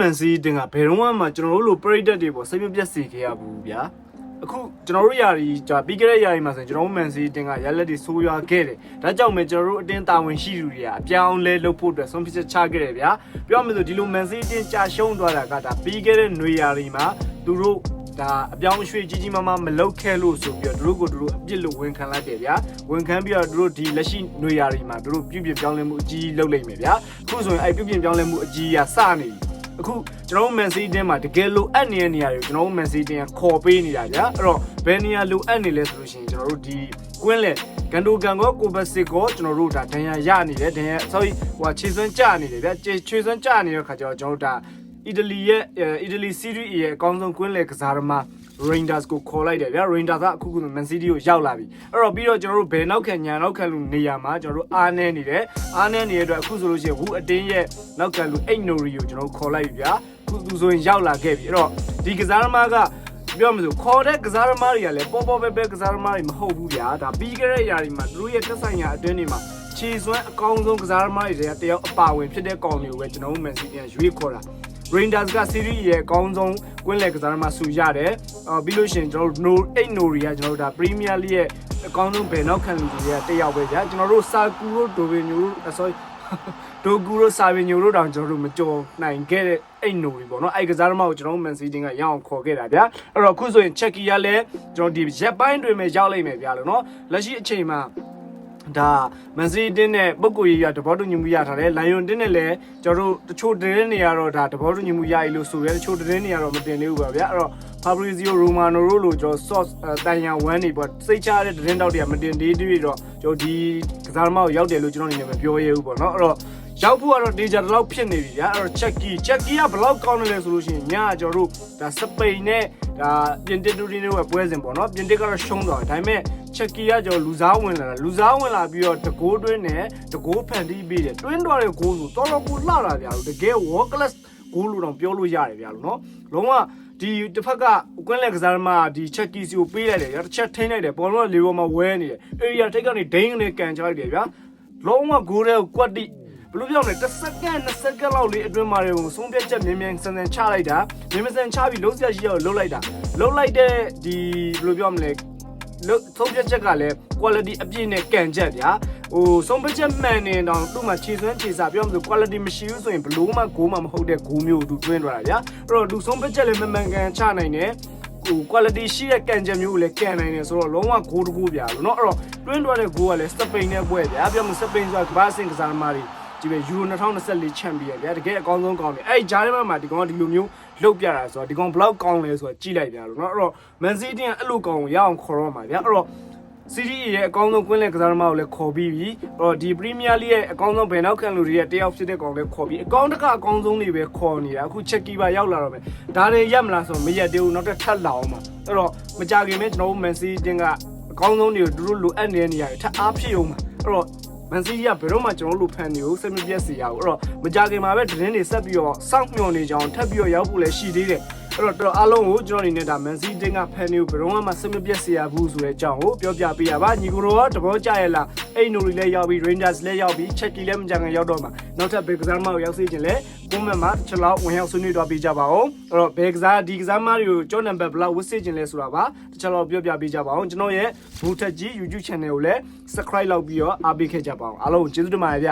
မန်စီးတင်ကဘယ်တော့မှကျွန်တော်တို့လိုပရိသတ်တွေပေါ့စိတ်မပြတ်စေခဲ့ရဘူးဗျာအခုကျွန်တော်တို့ယာရီကြာပြီးခဲ့တဲ့ယာရီမှာဆိုရင်ကျွန်တော်တို့မန်စီးတင်ကရလက်တွေဆိုးရွားခဲ့တယ်ဒါကြောင့်ပဲကျွန်တော်တို့အတင်းတာဝန်ရှိသူတွေကအပြောင်းလဲလုပ်ဖို့အတွက်ဆုံးဖြတ်ချက်ချခဲ့တယ်ဗျာပြောရမယ်ဆိုဒီလိုမန်စီးတင်ကြာရှုံးသွားတာကဒါပြီးခဲ့တဲ့ຫນွေယာရီမှာသူတို့ဒါအပြောင်းအရွှေ့ကြီးကြီးမားမားမလုပ်ခဲ့လို့ဆိုပြီးတော့သူတို့ကိုသူတို့အပြစ်လို့ဝန်ခံလိုက်တယ်ဗျာဝန်ခံပြီးတော့သူတို့ဒီလက်ရှိຫນွေယာရီမှာသူတို့ပြုပြင်ပြောင်းလဲမှုအကြီးကြီးလုပ်လိုက်မယ်ဗျာအခုဆိုရင်အဲ့ပြုပြင်ပြောင်းလဲမှုအကြီးကြီးကစနေပြီ အခုကျွန်တော်တို့ Man City တင်းမှာတကယ်လိုအပ်နေတဲ့နေရာတွေကိုကျွန်တော်တို့ Man City တင်းကခေါ်ပေးနေတာဗျာအဲ့တော့ဘယ်နေရာလိုအပ်နေလဲဆိုလို့ရှိရင်ကျွန်တော်တို့ဒီကွင်းလေကန်တိုကန်ကောကိုဘစစ်ကောကျွန်တော်တို့ဒါဒဏ်ရာရနေတယ်ဒဏ်ရာ sorry ဟိုခြေစွမ်းကျနေတယ်ဗျာခြေခြေစွမ်းကျနေတဲ့ခါကျတော့ကျွန်တော်တို့ဒါအီတလီရဲ့အီတလီစီးရီးရဲ့အကောင်းဆုံးကွင်းလေကစားသမား Rangers ကိုခေါ်လိုက်တယ်ဗျာ Rangers ကအခုခု Man City ကိုရောက်လာပြီအဲ့တော့ပြီးတော့ကျွန်တော်တို့ဘယ်နောက်ခံညာနောက်ခံလူနေရာမှာကျွန်တော်တို့အားနေနေတယ်အားနေနေတဲ့အတွက်အခုဆိုလို့ရှိရင်ဝူအတင်းရဲ့နောက်ခံလူအိတ်နိုရီကိုကျွန်တော်တို့ခေါ်လိုက်ပြီဗျာအခုသူဆိုရင်ရောက်လာခဲ့ပြီအဲ့တော့ဒီကစားသမားကပြောမလို့ခေါ်တဲ့ကစားသမားတွေကလည်းပေါ်ပေါ်ပဲပဲကစားသမားတွေမဟုတ်ဘူးဗျာဒါပြီးခဲ့တဲ့ຢာတွေမှာသူတို့ရဲ့တက်ဆိုင်ရာအတွင်းတွေမှာခြေစွမ်းအကောင်းဆုံးကစားသမားတွေတွေကတယောက်အပါဝင်ဖြစ်တဲ့ကောင်တွေကိုပဲကျွန်တော်တို့ Man City ကရွေးခေါ်တာ Rangers က series ရဲ့အကောင်းဆုံးကွင်းလယ်ကစားသမားဆူရတယ်။ အော်ပြီးလို့ရှိရင်ကျွန်တော်တို့ No 8 Nori ကကျွန်တော်တို့ဒါ Premier League ရဲ့အကောင်းဆုံးဘယ်နောက်ခံလူတွေကတယောက်ပဲဗျာ။ကျွန်တော်တို့ Sakuro Dovinho တို့ sorry ဒိုဂူရိုစာဗီညိုတို့တောင်ကျွန်တော်တို့မကြော်နိုင်ခဲ့တဲ့အိတ်နိုတွေပေါ့နော်အဲ့ကစားသမားကိုကျွန်တော်တို့မန်စီးတင်ကရအောင်ခေါ်ခဲ့တာဗျာအဲ့တော့အခုဆိုရင်ချက်ကီကလည်းကျွန်တော်ဒီရက်ပိုင်းတွင်ပဲရောက်လိမ့်မယ်ဗျာလို့နော်လက်ရှိအချိန်မှာ ဒါမန်စီးတင်းနဲ့ပုဂ္ဂိုလ်ကြီးကတဘောတူညီမှုရထားတယ်လိုင်ယွန်တင်းနဲ့လည်းကျွန်တော်တို့တချို့တင်းနေရတော့ဒါတဘောတူညီမှုရည်လို့ဆိုရဲတချို့တင်းနေရတော့မတင်သေးဘူးပါဗျာအဲ့တော့ Fabrizio Romano တို့လိုကျွန်တော် source တန်ရန်1နေပေါ့စိတ်ချတဲ့တင်းတောက်တွေကမတင်သေးသေးတော့ကျွန်တော်ဒီကစားသမားကိုရောက်တယ်လို့ကျွန်တော်အနေနဲ့မပြောရဲဘူးပေါ့နော်အဲ့တော့ရောက်ဖို့ကတော့ဒေဂျာတလောက်ဖြစ်နေပြီဗျာအဲ့တော့ချက်ကီချက်ကီကဘယ်လောက်ကောင်းနေလဲဆိုလို့ရှိရင်ညကကျွန်တော်တို့ဒါစပိန်နဲ့ဒါပြင်တစ်တူတီနဲ့ပွဲစဉ်ပေါ့နော်ပြင်တစ်ကတော့ရှုံးသွားတယ်ဒါပေမဲ့ ချက်ကီကကျွန်တော်လူစားဝင်လာတာလူစားဝင်လာပြီးတော့တကိုးတွင်းနဲ့တကိုးဖန်တီးပေးတယ်တွင်းတော်တဲ့ဂိုးဆိုတော်တော်ကိုလှတာဗျာလို့တကယ် world class ဂိုးလို့တော့ပြောလို့ရတယ်ဗျာလို့နော်လုံးဝဒီတစ်ဖက်ကကွင်းလက်ကစားသမားဒီချက်ကီစီကိုပေးလိုက်တယ်ဗျာတစ်ချက်ထိန်းလိုက်တယ်ဘောလုံးကလေပေါ်မှာဝဲနေတယ်အေရီယာထိတ်ကနေဒိန်းကနေကန်ချလိုက်တယ်ဗျာလုံးဝဂိုးတဲ့ကွက်တိဘလို့ပြောမလဲတစ်စက္ကန့်နှစ်စက္ကန့်လောက်လေးအတွင်းမှာတွေကိုဆုံးဖြတ်ချက်မြင်မြန်ဆန်ဆန်ချလိုက်တာမြင်မြန်ဆန်ချပြီးလုံးစရာရှိအောင်လုံးလိုက်တာလုံးလိုက်တဲ့ဒီဘလို့ပြောမလဲလုံး ဆုံးဖြတ်ချက်ကလည်း quality အပြည့်နဲ့ကန်ချက်ဗျာဟိုဆုံးဖြတ်ချက်မှန်နေတော့သူ့မှာခြေစွမ်းခြေစာပြောမလို့ quality မရှိဘူးဆိုရင်ဘလို့မှဂိုးမှမဟုတ်တဲ့ဂိုးမျိုးကိုသူတွင်းသွားတာဗျာအဲ့တော့သူဆုံးဖြတ်ချက်လည်းမမှန်ကန်ချနိုင်တယ်ဟို quality ရှိတဲ့ကန်ချက်မျိုးကိုလည်းကန်နိုင်တယ်ဆိုတော့လုံးဝဂိုးတစ်ခုပြလို့เนาะအဲ့တော့တွင်းသွားတဲ့ဂိုးကလည်းစပိန်နဲ့ပွဲဗျာပြောမစပိန်ဆိုတာကမ္ဘာ့အဆင့်ကစားသမားတွေ ဒီပဲယူရို2024ချန်ပီယံဗျာတကယ်အကောင်းဆုံးကောင်းတယ်အဲ့ဒီဂျားထဲမှာဒီကောင်ကဒီလိုမျိုးလှုပ်ပြတာဆိုတော့ဒီကောင်ဘလောက်ကောင်းလဲဆိုတော့ကြည့်လိုက်ဗျာလို့เนาะအဲ့တော့မန်စီးတင်းကအဲ့လိုကောင်းကိုရအောင်ခေါ်တော့မှာဗျာအဲ့တော့ စီရီရဲ့အကောင်းဆုံးကွင်းလက်ကစားသမားကိုလည်းခေါ်ပြီးပြီ။အဲ့တော့ဒီပရီးမီးယားလိရဲ့အကောင်းဆုံးဘယ်နောက်ခံလူတွေရဲ့တယောက်ဖြစ်တဲ့ကောင်လည်းခေါ်ပြီးအကောင်းတကအကောင်းဆုံးတွေပဲခေါ်နေတာအခုချက်ကီပါရောက်လာတော့မယ်။ဒါတွေရက်မလားဆိုတော့မရက်သေးဘူးနောက်တစ်ထပ်လာအောင်ပါ။အဲ့တော့မကြခင်မဲ့ကျွန်တော်တို့မန်စီးတင်းကအကောင်းဆုံးတွေကိုသူတို့လိုအပ်နေတဲ့နေရာတွေထပ်အားဖြစ်အောင်ပါ။အဲ့တော့ မန်စီးကဘယ်တော့မှကျွန်တော်တို့ဖန်တွေကိုစိတ်မပြတ်စေရဘူး။အဲ့တော့မကြခင်မှာပဲသတင်းတွေဆက်ပြီးတော့စောင့်မျှော်နေကြအောင်ထပ်ပြီးတော့ရောက်ဖို့လည်းရှိသေးတယ်။ အဲ့တော့တော်အားလုံးကိုကျွန်တော်အနေနဲ့ဒါမန်စီးတင်းကဖန်တွေကိုဘယ်တော့မှစိတ်မပြတ်စေရဘူးဆိုတဲ့အကြောင်းကိုပြောပြပေးရပါညီကိုတော့တဘောကြရလားအိတ်နိုရီလည်းရောက်ပြီး Rangers လည်းရောက်ပြီး Chelsea လည်းမကြခင်ရောက်တော့မှာနောက်ထပ်ဘယ်ကစားမကိုရောက်စေခြင်းလဲကွန်မန့်မှာတစ်ချက်လောက်ဝင်ရောက်ဆွေးနွေးတော့ပေးကြပါဦးအဲ့တော့ဘယ်ကစားဒီကစားမတွေကိုကြောနံပါတ်ဘလောက်ဝတ်စေခြင်းလဲဆိုတာပါတစ်ချက်လောက်ပြောပြပေးကြပါဦးကျွန်တော်ရဲ့ဘူထက်ကြီး YouTube channel ကိုလည်း subscribe လုပ်ပြီးတော့အားပေးခဲ့ကြပါဦးအားလုံးကျေးဇူးတင်ပါတယ်ဗျ